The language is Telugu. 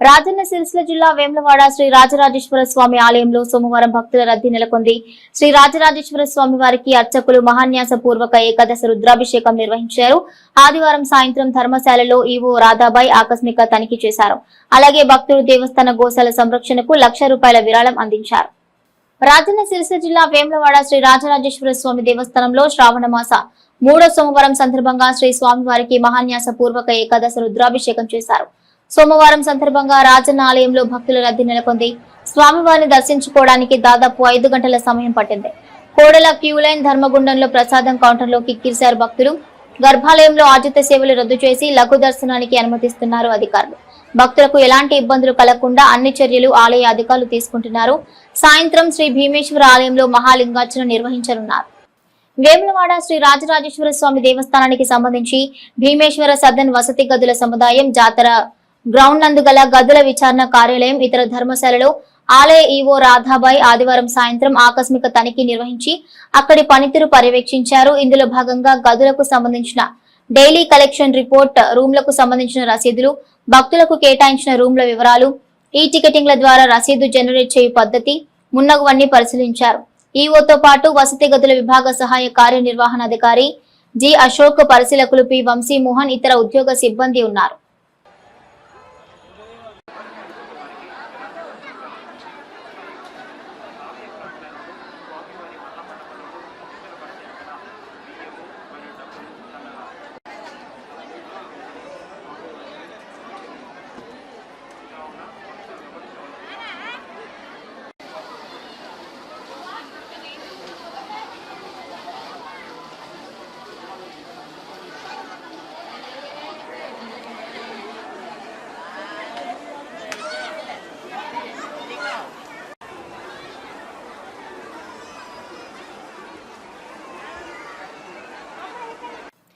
రాజన్న సిరిసిల్ల జిల్లా వేములవాడ శ్రీ రాజరాజేశ్వర స్వామి ఆలయంలో సోమవారం భక్తుల రద్దీ నెలకొంది. శ్రీ రాజరాజేశ్వర స్వామి వారికి అర్చకులు మహాన్యాస పూర్వక ఏకాదశ రుద్రాభిషేకం నిర్వహించారు. ఆదివారం సాయంత్రం ధర్మశాలలో ఈవో రాధాబాయి ఆకస్మిక తనిఖీ చేశారు. అలాగే భక్తులు దేవస్థాన గోశాల సంరక్షణకు లక్ష రూపాయల విరాళం అందించారు. రాజన్న సిరిసిల్ల జిల్లా వేములవాడ శ్రీ రాజరాజేశ్వర స్వామి దేవస్థానంలో శ్రావణ మాస మూడో సోమవారం సందర్భంగా శ్రీ స్వామివారికి మహాన్యాస పూర్వక ఏకాదశ రుద్రాభిషేకం చేశారు. సోమవారం సందర్భంగా రాజన్న ఆలయంలో భక్తుల రద్దీ నెలకొంది. స్వామివారిని దర్శించుకోవడానికి దాదాపు ఐదు గంటల సమయం పట్టింది. కోడల క్యూలైన్ ధర్మగుండంలో ప్రసాదం కౌంటర్లో కిక్కిరిశారు భక్తులు. గర్భాలయంలో ఆజిత సేవలు రద్దు చేసి లఘు దర్శనానికి అనుమతిస్తున్నారు అధికారులు. భక్తులకు ఎలాంటి ఇబ్బందులు కలగకుండా అన్ని చర్యలు ఆలయ అధికారులు తీసుకుంటున్నారు. సాయంత్రం శ్రీ భీమేశ్వర ఆలయంలో మహాలింగార్చన నిర్వహించనున్నారు. వేములవాడ శ్రీ రాజరాజేశ్వర స్వామి దేవస్థానానికి సంబంధించి భీమేశ్వర సదన్ వసతి గదుల సముదాయం జాతర గ్రౌండ్ నందు గల గదుల విచారణ కార్యాలయం ఇతర ధర్మశాలలో ఆలయ ఈవో రాధాబాయ్ ఆదివారం సాయంత్రం ఆకస్మిక తనిఖీ నిర్వహించి అక్కడి పనితీరు పర్యవేక్షించారు. ఇందులో భాగంగా గదులకు సంబంధించిన డైలీ కలెక్షన్ రిపోర్ట్ రూమ్లకు సంబంధించిన రసీదులు భక్తులకు కేటాయించిన రూమ్ల వివరాలు ఈ టికెటింగ్ల ద్వారా రసీదు జనరేట్ చేయు పద్ధతి మున్నగువన్నీ పరిశీలించారు. ఈఓతో పాటు వసతి గదుల విభాగ సహాయ కార్యనిర్వహణాధికారి జి అశోక్ పరిశీలకులు పి వంశీమోహన్ ఇతర ఉద్యోగ సిబ్బంది ఉన్నారు.